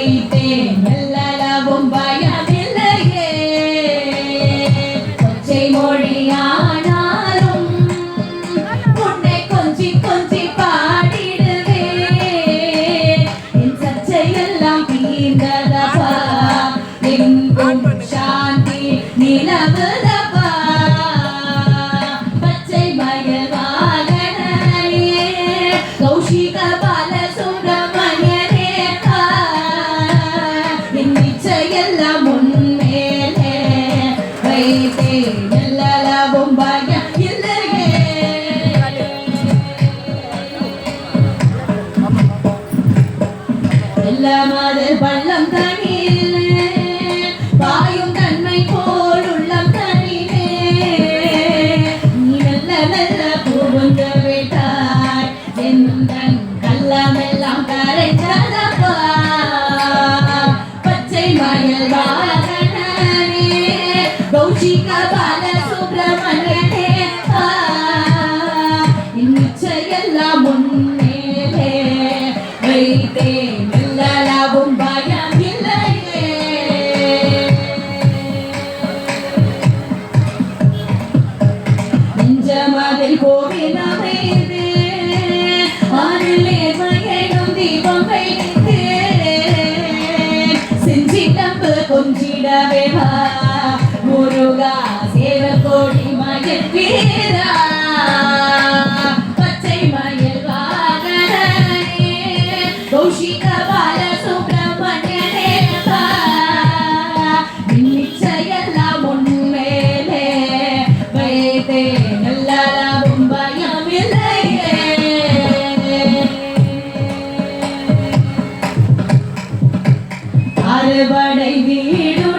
வைத்தேன். வைத்தே நல்லளவும் பயம் இல்லையே எல்லாமது பள்ளம் தனியிலே பாயும் தன்மை போல் உள்ளம் தனிலே நீ மெல்ல மெல்ல புகுந்து விட்டாய் எந்தன் கள்ளமெல்லாம் கரைச்சதப்பா பச்சை மயில் வாகனே கௌஷிக பால சுப்பிரமணியனே ஆ, நிச்சயெல்லாம் முன்னேலே வைத்தேன் எல்லாவும் பயம் இல்லையே நெஞ்சமதில் கோவில் அமைது ஆறிலே மயனும் தீபம் வைத்து. செஞ்சிடம்பு கொஞ்சிடவே வா. முருகா சேர கோடி மயில் வீரா பச்சை மயில் வாகனே கௌஷிக பால சுப்பிரமணியனே நிச்சயெல்லாம் உண்மையிலே வைத்தே எல்லாரும் பயம் இல்லையே அறுபடை வீடு